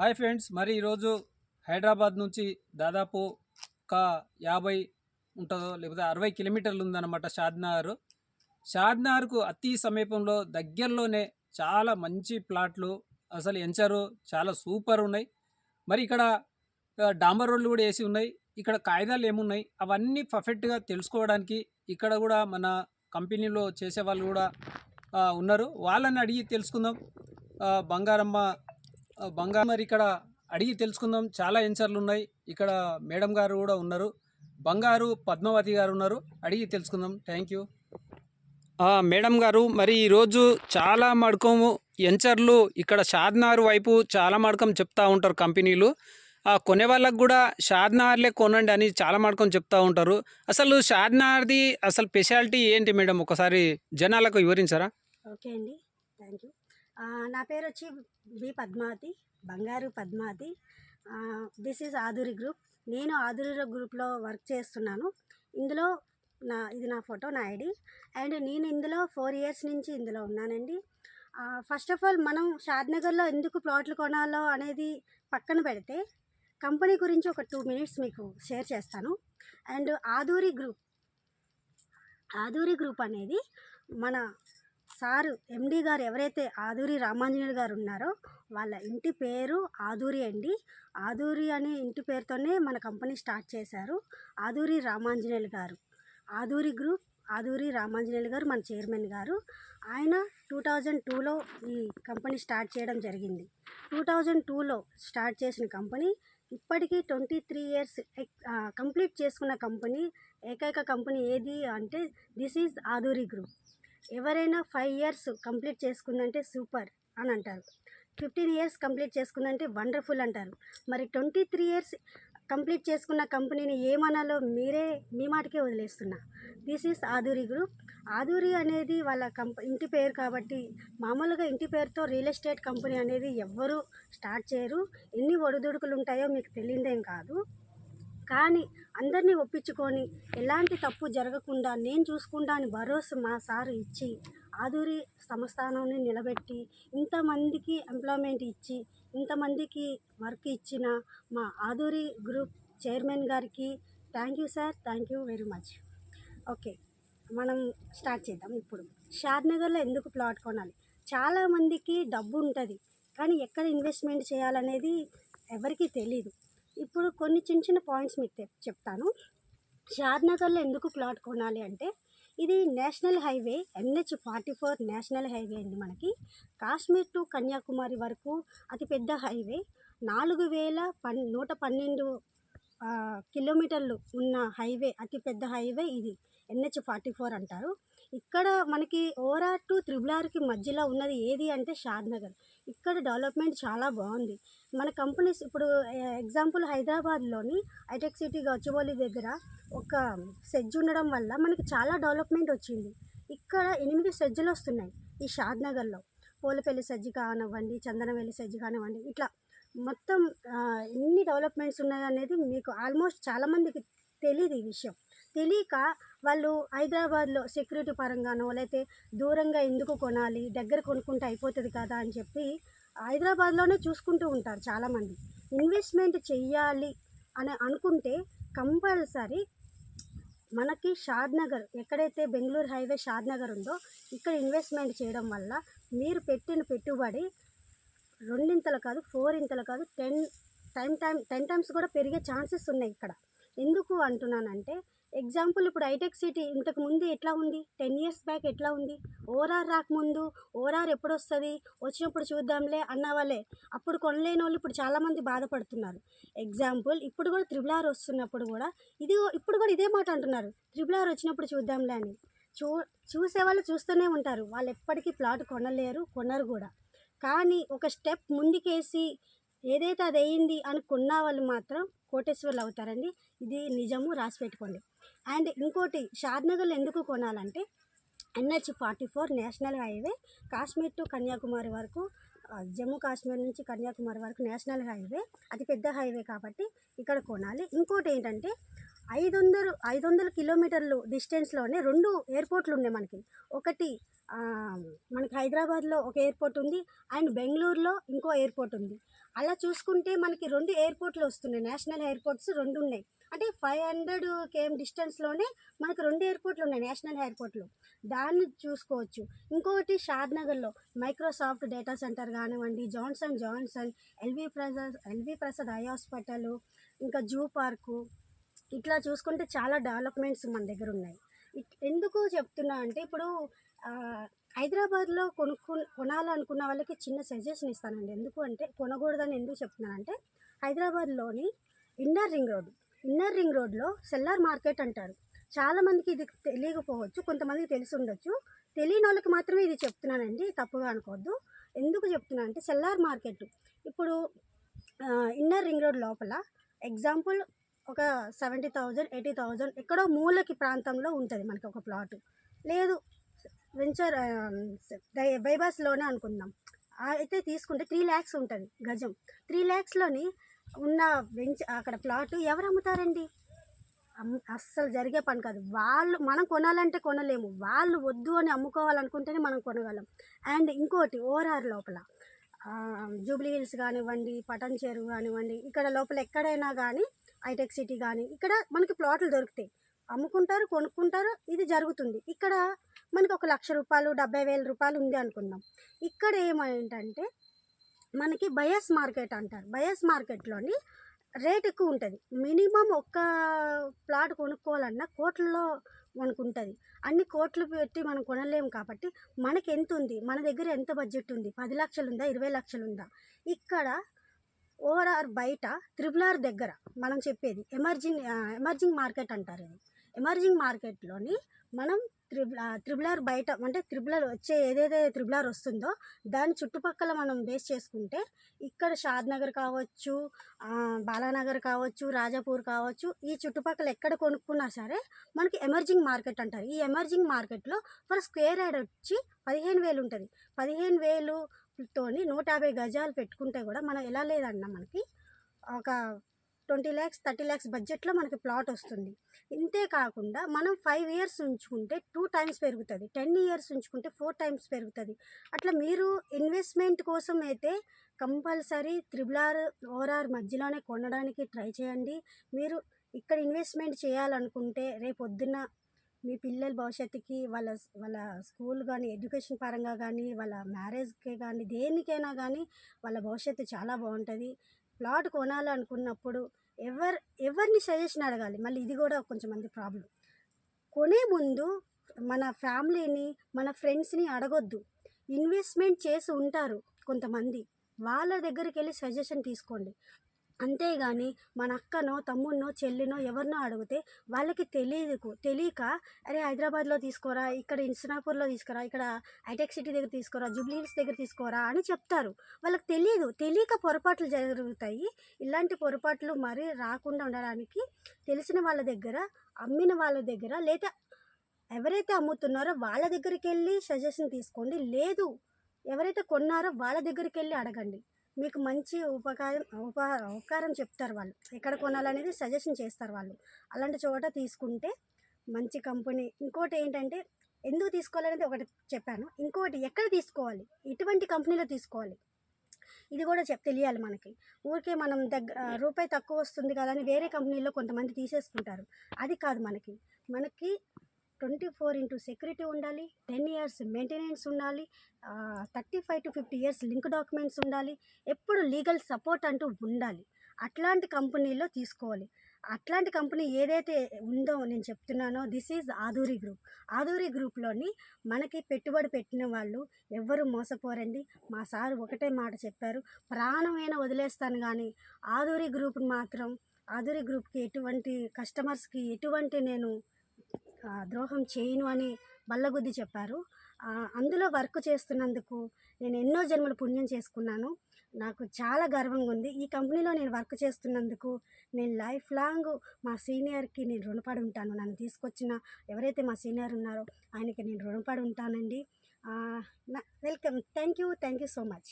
Hi friends మరి ఈరోజు హైదరాబాద్ నుంచి దాదాపు ఒక యాభై ఉంటుందో లేకపోతే అరవై కిలోమీటర్లు ఉందన్నమాట షాద్నగర్. షాద్నగర్కు అతి సమీపంలో దగ్గరలోనే చాలా మంచి ప్లాట్లు అసలు ఎంచారు చాలా సూపర్ ఉన్నాయి. మరి ఇక్కడ డాంబర్ రోడ్లు కూడా వేసి ఉన్నాయి. ఇక్కడ కాయిదాలు ఏమున్నాయి? అవన్నీ పర్ఫెక్ట్గా తెలుసుకోవడానికి ఇక్కడ కూడా మన కంపెనీలో చేసే వాళ్ళు కూడా ఉన్నారు. వాళ్ళని అడిగి తెలుసుకుందాం. బంగారమ్మ బంగారం మరి ఇక్కడ అడిగి తెలుసుకుందాం. చాలా ఎన్సర్లు ఉన్నాయి. ఇక్కడ మేడం గారు కూడా ఉన్నారు. బంగారు పద్మావతి గారు ఉన్నారు. అడిగి తెలుసుకుందాం. థ్యాంక్ యూ మేడం గారు మరి ఈరోజు చాలా మడకము ఎంచర్లు ఇక్కడ షాద్నార్ వైపు చాలా మడకం చెప్తా ఉంటారు కంపెనీలు. ఆ కొనే వాళ్ళకు కూడా షాద్నార్లే కొనండి అని చాలా మడకం చెప్తా ఉంటారు. అసలు షాద్నార్ది అసలు స్పెషాలిటీ ఏంటి మేడం? ఒకసారి జనాలకు వివరించారా? ఓకే అండి. థ్యాంక్ యూ నా పేరు వచ్చి B Padmavathi Bangaru Padmavathi. This is Aadhuri group నేను ఆధురి గ్రూప్లో వర్క్ చేస్తున్నాను. ఇందులో నా ఇది నా ఫోటో నా ఐడి అండ్ నేను ఇందులో ఫోర్ ఇయర్స్ నుంచి ఇందులో ఉన్నానండి. ఫస్ట్ ఆఫ్ ఆల్ మనం షాద్నగర్లో ఎందుకు ప్లాట్లు కొనాలో అనేది పక్కన పెడితే కంపెనీ గురించి ఒక టూ మినిట్స్ మీకు షేర్ చేస్తాను. And Aadhuri group Aadhuri group అనేది మన సారు ఎండి గారు ఎవరైతే ఆదూరి రామాంజనేయులు గారు ఉన్నారో వాళ్ళ ఇంటి పేరు ఆదూరి అండి. ఆదూరి అనే ఇంటి పేరుతోనే మన కంపెనీ స్టార్ట్ చేశారు ఆదూరి రామాంజనేయులు గారు. ఆదూరి గ్రూప్ ఆదూరి రామాంజనేయులు గారు మన చైర్మన్ గారు. ఆయన టూ థౌజండ్ టూలో ఈ కంపెనీ స్టార్ట్ చేయడం జరిగింది. టూ థౌజండ్ టూలో స్టార్ట్ చేసిన కంపెనీ ఇప్పటికీ ట్వంటీ త్రీ ఇయర్స్ కంప్లీట్ చేసుకున్న కంపెనీ ఏకైక కంపెనీ ఏది అంటే దిస్ ఈజ్ ఆదూరి గ్రూప్. ఎవరైనా ఫైవ్ ఇయర్స్ కంప్లీట్ చేసుకుందంటే సూపర్ అని అంటారు. ఫిఫ్టీన్ ఇయర్స్ కంప్లీట్ చేసుకుందంటే వండర్ఫుల్ అంటారు. మరి ట్వంటీ త్రీ ఇయర్స్ కంప్లీట్ చేసుకున్న కంపెనీని ఏమనాలో మీరే మీ మాటకే వదిలేస్తున్నా. This is Aadhuri group. Aadhuri అనేది వాళ్ళ కంప ఇంటి పేరు కాబట్టి మామూలుగా ఇంటి పేరుతో రియల్ ఎస్టేట్ కంపెనీ అనేది ఎవ్వరూ స్టార్ట్ చేయరు. ఎన్ని ఒడిదుడుకులు ఉంటాయో మీకు తెలియదేం కాదు. కానీ అందరినీ ఒప్పించుకొని ఎలాంటి తప్పు జరగకుండా నేను చూసుకుంటా అని భరోసా మా సారు ఇచ్చి ఆధురి సంస్థానాన్ని నిలబెట్టి ఇంతమందికి ఎంప్లాయ్మెంట్ ఇచ్చి ఇంతమందికి వర్క్ ఇచ్చిన మా ఆధురి గ్రూప్ చైర్మన్ గారికి thank you sir thank you very much. Okay మనం స్టార్ట్ చేద్దాం ఇప్పుడు. షార్నగర్లో ఎందుకు ప్లాట్ కొనాలి? చాలామందికి డబ్బు ఉంటుంది కానీ ఎక్కడ ఇన్వెస్ట్మెంట్ చేయాలనేది ఎవరికీ తెలియదు ఇప్పుడు కొన్ని చిన్న చిన్న పాయింట్స్ మీకు చెప్తాను. షాద్నగర్లో ఎందుకు ప్లాట్ కొనాలి అంటే ఇది national highway NH forty four national highway అండి మనకి. కాశ్మీర్ టు కన్యాకుమారి వరకు అతిపెద్ద హైవే. నాలుగు వేల పన్ నూట పన్నెండు కిలోమీటర్లు ఉన్న హైవే అతిపెద్ద హైవే ఇది. ఎన్హెచ్ ఫార్టీ ఫోర్ అంటారు. ఇక్కడ మనకి ఓరా టు త్రిబులార్కి మధ్యలో ఉన్నది ఏది అంటే షాద్నగర్. ఇక్కడ డెవలప్మెంట్ చాలా బాగుంది. మన కంపెనీస్ ఇప్పుడు ఎగ్జాంపుల్ హైదరాబాద్లోని హైటెక్ సిటీ గచ్చిబౌలి దగ్గర ఒక సెజ్ ఉండడం వల్ల మనకి చాలా డెవలప్మెంట్ వచ్చింది. ఇక్కడ ఎనిమిది సెజ్జులు వస్తున్నాయి ఈ షాద్నగర్లో. పూలపల్లి సజ్జి కానివ్వండి చందనవెల్లి సజ్జి కానివ్వండి ఇట్లా మొత్తం ఎన్ని డెవలప్మెంట్స్ ఉన్నాయి అనేది మీకు ఆల్మోస్ట్ చాలామందికి తెలియదు ఈ విషయం. తెలియక వాళ్ళు హైదరాబాద్లో సెక్యూరిటీ పరంగానో లేకపోతే దూరంగా ఎందుకు కొనాలి దగ్గర కొనుక్కుంటే అయిపోతుంది కదా అని చెప్పి హైదరాబాద్లోనే చూసుకుంటూ ఉంటారు చాలామంది. ఇన్వెస్ట్మెంట్ చెయ్యాలి అని అనుకుంటే కంపల్సరీ మనకి షాద్నగర్ ఎక్కడైతే బెంగళూరు హైవే షాద్నగర్ ఉందో ఇక్కడ ఇన్వెస్ట్మెంట్ చేయడం వల్ల మీరు పెట్టిన పెట్టుబడి రెండింతలు కాదు ఫోర్ ఇంతలు కాదు ten time time ten times కూడా పెరిగే ఛాన్సెస్ ఉన్నాయి ఇక్కడ. ఎందుకు అంటున్నానంటే ఎగ్జాంపుల్ ఇప్పుడు హైటెక్ సిటీ ఇంతకు ముందు ఎట్లా ఉంది? టెన్ ఇయర్స్ బ్యాక్ ఎట్లా ఉంది? ఓరార్ రాకముందు ఓరార్ ఎప్పుడు వస్తుంది? వచ్చినప్పుడు చూద్దాంలే అన్న వాళ్ళే. అప్పుడు కొనలేని వాళ్ళు ఇప్పుడు చాలామంది బాధపడుతున్నారు. ఎగ్జాంపుల్ ఇప్పుడు కూడా త్రిబుల్ ఆర్ వస్తున్నప్పుడు కూడా ఇది ఇప్పుడు కూడా ఇదే మాట అంటున్నారు. త్రిబుల్ ఆర్ వచ్చినప్పుడు చూద్దాంలే అని. చూ చూసేవాళ్ళు చూస్తూనే ఉంటారు. వాళ్ళు ఎప్పటికీ ప్లాట్ కొనలేరు కొనరు కూడా. కానీ ఒక స్టెప్ ముందుకేసి ఏదైతే అది అయ్యింది అని కొన్న వాళ్ళు మాత్రం కోటేశ్వర్లు అవుతారండి. ఇది నిజము రాసి పెట్టుకోండి. అండ్ ఇంకోటి షాద్నగర్లో ఎందుకు కొనాలంటే NH forty four national highway Kashmir to Kanyakumari వరకు జమ్మూ కాశ్మీర్ నుంచి కన్యాకుమారి వరకు నేషనల్ హైవే అతిపెద్ద హైవే కాబట్టి ఇక్కడ కొనాలి. ఇంకోటి ఏంటంటే ఐదు వందలు ఐదు వందల కిలోమీటర్లు డిస్టెన్స్లోనే రెండు ఎయిర్పోర్ట్లు ఉన్నాయి మనకి. ఒకటి మనకి హైదరాబాద్లో ఒక ఎయిర్పోర్ట్ ఉంది అండ్ బెంగళూరులో ఇంకో ఎయిర్పోర్ట్ ఉంది. అలా చూసుకుంటే మనకి రెండు ఎయిర్పోర్ట్లు వస్తున్నాయి నేషనల్ ఎయిర్పోర్ట్స్ రెండు ఉన్నాయి. అంటే ఫైవ్ హండ్రెడ్ కేఎం డిస్టెన్స్లోనే మనకు రెండు ఎయిర్పోర్ట్లు ఉన్నాయి నేషనల్ ఎయిర్పోర్ట్లు. దాన్ని చూసుకోవచ్చు. ఇంకొకటి షాద్నగర్లో మైక్రోసాఫ్ట్ డేటా సెంటర్ కానివ్వండి Johnson Johnson LV Prasad LV Prasad eye hospital ఇంకా జూ పార్కు ఇట్లా చూసుకుంటే చాలా డెవలప్మెంట్స్ మన దగ్గర ఉన్నాయి. ఇట్- ఎందుకు చెప్తున్నా అంటే ఇప్పుడు హైదరాబాద్లో కొనుక్కు కొనాలనుకున్న వాళ్ళకి చిన్న సజెషన్ ఇస్తానండి. ఎందుకు అంటే కొనకూడదని ఎందుకు చెప్తున్నానంటే హైదరాబాద్లోని inner ring road inner ring రోడ్లో సెల్లార్ మార్కెట్ అంటారు. చాలామందికి ఇది తెలియకపోవచ్చు కొంతమందికి తెలిసి ఉండొచ్చు. తెలియని వాళ్ళకి మాత్రమే ఇది చెప్తున్నానండి తప్పుగా అనుకోవద్దు. ఎందుకు చెప్తున్నా అంటే సెల్లార్ మార్కెట్ ఇప్పుడు ఇన్నర్ రింగ్ రోడ్ లోపల ఎగ్జాంపుల్ ఒక సెవెంటీ థౌజండ్ ఎయిటీ థౌజండ్ ఎక్కడో మూలకి ప్రాంతంలో ఉంటుంది మనకి ఒక ప్లాట్. లేదు వెంచర్ బైబాస్లోనే అనుకుందాం. అయితే తీసుకుంటే త్రీ ల్యాక్స్ ఉంటుంది గజం. త్రీ ల్యాక్స్లోని ఉన్న వెంచ అక్కడ ప్లాట్ ఎవరు అమ్ముతారండి? అమ్- అస్సలు జరిగే పని కాదు. వాళ్ళు మనం కొనాలంటే కొనలేము. వాళ్ళు వద్దు అని అమ్ముకోవాలనుకుంటేనే మనం కొనగలం. అండ్ ఇంకోటి ఓఆర్ఆర్ లోపల. జూబ్లీ హిల్స్ కానివ్వండి పటన్ చెరువు కానివ్వండి ఇక్కడ లోపల ఎక్కడైనా కానీ హైటెక్ సిటీ కానీ ఇక్కడ మనకి ప్లాట్లు దొరుకుతాయి. అమ్ముకుంటారు కొనుక్కుంటారు ఇది జరుగుతుంది. ఇక్కడ మనకి ఒక లక్ష రూపాయలు డెబ్బై వేల రూపాయలు ఉంది అనుకుందాం. ఇక్కడ ఏమైందంటే మనకి బయస్ మార్కెట్ అంటారు. బయస్ మార్కెట్లోని రేట్ ఎక్కువ ఉంటుంది. మినిమం ఒక్క ప్లాట్ కొనుక్కోవాలన్నా కోట్లలో మనకు ఉంటుంది అన్ని కోట్లు పెట్టి మనం కొనలేము కాబట్టి మనకి ఎంత ఉంది మన దగ్గర ఎంత బడ్జెట్ ఉంది పది లక్షలు ఉందా ఇరవై లక్షలు ఉందా ఇక్కడ ఓవరాల్ బయట త్రిబుల్ ఆర్ దగ్గర మనం చెప్పేది ఎమర్జింగ్ ఎమర్జింగ్ మార్కెట్ అంటారు ఇది. ఎమర్జింగ్ మార్కెట్లోని మనం త్రిబుల్ త్రిబుల్ ఆర్ బయట అంటే త్రిబులర్ ఆర్ వచ్చే ఏదైతే త్రిబుల్ ఆర్ వస్తుందో దాని చుట్టుపక్కల మనం బేస్ చేసుకుంటే ఇక్కడ షాద్ నగర్ కావచ్చు బాలానగర్ కావచ్చు రాజాపూర్ కావచ్చు ఈ చుట్టుపక్కల ఎక్కడ కొనుక్కున్నా సరే మనకి ఎమర్జింగ్ మార్కెట్ అంటారు. ఈ ఎమర్జింగ్ మార్కెట్లో ఫర్ స్క్వేర్ యార్డ్ వచ్చి పదిహేను వేలు ఉంటుంది. పదిహేను వేలుతోని నూట యాభై గజాలు పెట్టుకుంటే కూడా మనం ఎలా లేదన్నా మనకి ఒక ట్వంటీ ల్యాక్స్ థర్టీ ల్యాక్స్ బడ్జెట్లో మనకి ప్లాట్ వస్తుంది. ఇంతే కాకుండా మనం ఫైవ్ ఇయర్స్ ఉంచుకుంటే టూ టైమ్స్ పెరుగుతుంది. టెన్ ఇయర్స్ ఉంచుకుంటే ఫోర్ టైమ్స్ పెరుగుతుంది. అట్లా మీరు ఇన్వెస్ట్మెంట్ కోసం అయితే కంపల్సరీ త్రిబుల్ ఆర్ ఓఆర్ఆర్ మధ్యలోనే కొనడానికి ట్రై చేయండి. మీరు ఇక్కడ ఇన్వెస్ట్మెంట్ చేయాలనుకుంటే రేపు పొద్దున్న మీ పిల్లల భవిష్యత్తుకి వాళ్ళ వాళ్ళ స్కూల్ కానీ ఎడ్యుకేషన్ పరంగా కానీ వాళ్ళ మ్యారేజ్కి కానీ దేనికైనా కానీ వాళ్ళ భవిష్యత్తు చాలా బాగుంటుంది. ప్లాట్ కొనాలనుకున్నప్పుడు ఎవరు ఎవరిని సజెషన్ అడగాలి? మళ్ళీ ఇది కూడా కొంచెం మంది ప్రాబ్లం. కొనే ముందు మన ఫ్యామిలీని మన ఫ్రెండ్స్ని అడగొద్దు. ఇన్వెస్ట్మెంట్ చేసి ఉంటారు కొంతమంది. వాళ్ళ దగ్గరికి వెళ్ళి సజెషన్ తీసుకోండి. అంతేగాని మన అక్కనో తమ్ముడినో చెల్లినో ఎవరినో అడిగితే వాళ్ళకి తెలియదు తెలియక అరే హైదరాబాద్లో తీసుకోరా ఇక్కడ ఇన్స్నాపూర్లో తీసుకురా ఇక్కడ హైటెక్ సిటీ దగ్గర తీసుకోరా జూబ్లీ హిల్స్ దగ్గర తీసుకోరా అని చెప్తారు. వాళ్ళకి తెలియదు. తెలియక పొరపాట్లు జరుగుతాయి. ఇలాంటి పొరపాట్లు మరీ రాకుండా ఉండడానికి తెలిసిన వాళ్ళ దగ్గర అమ్మిన వాళ్ళ దగ్గర లేదా ఎవరైతే అమ్ముతున్నారో వాళ్ళ దగ్గరికి వెళ్ళి సజెషన్ తీసుకోండి. లేదు ఎవరైతే కొన్నారో వాళ్ళ దగ్గరికి వెళ్ళి అడగండి. మీకు మంచి ఉపకారం ఉపా ఉపకారం చెప్తారు వాళ్ళు. ఎక్కడ కొనాలనేది సజెషన్ చేస్తారు వాళ్ళు. అలాంటి చోట తీసుకుంటే మంచి కంపెనీ ఇంకోటి ఏంటంటే ఎందుకు తీసుకోవాలనేది ఒకటి చెప్పాను. ఇంకోటి ఎక్కడ తీసుకోవాలి? ఎటువంటి కంపెనీలో తీసుకోవాలి? ఇది కూడా చెప్ తెలియాలి మనకి. ఊరికే మనం దగ్గర రూపాయి తక్కువ వస్తుంది కదా అని వేరే కంపెనీలో కొంతమంది తీసేసుకుంటారు. అది కాదు మనకి. మనకి ట్వంటీ ఫోర్ ఇంటూ సెక్యూరిటీ ఉండాలి టెన్ ఇయర్స్ మెయింటెనెన్స్ ఉండాలి thirty five to fifty years link documents ఉండాలి ఎప్పుడు లీగల్ సపోర్ట్ అంటూ ఉండాలి. అట్లాంటి కంపెనీలో తీసుకోవాలి. అట్లాంటి కంపెనీ ఏదైతే ఉందో నేను చెప్తున్నానో this is Aadhuri group. Aadhuri గ్రూప్లోని మనకి పెట్టుబడి పెట్టిన వాళ్ళు ఎవ్వరు మోసపోరండి. మా సార్ ఒకటే మాట చెప్పారు ప్రాణమైనా వదిలేస్తాను కానీ ఆధూరి గ్రూప్ మాత్రం ఆధురి గ్రూప్కి ఎటువంటి కస్టమర్స్కి ఎటువంటి నేను ద్రోహం చేయను అని బల్లగుద్ది చెప్పారు. అందులో వర్క్ చేస్తున్నందుకు నేను ఎన్నో జన్మలు పుణ్యం చేసుకున్నాను. నాకు చాలా గర్వంగా ఉంది. ఈ కంపెనీలో నేను వర్క్ చేస్తున్నందుకు నేను లైఫ్ లాంగ్ మా సీనియర్కి నేను రుణపడి ఉంటాను. నన్ను తీసుకొచ్చిన ఎవరైతే మా సీనియర్ ఉన్నారో ఆయనకి నేను రుణపడి ఉంటానండి. Welcome thank you thank you so much.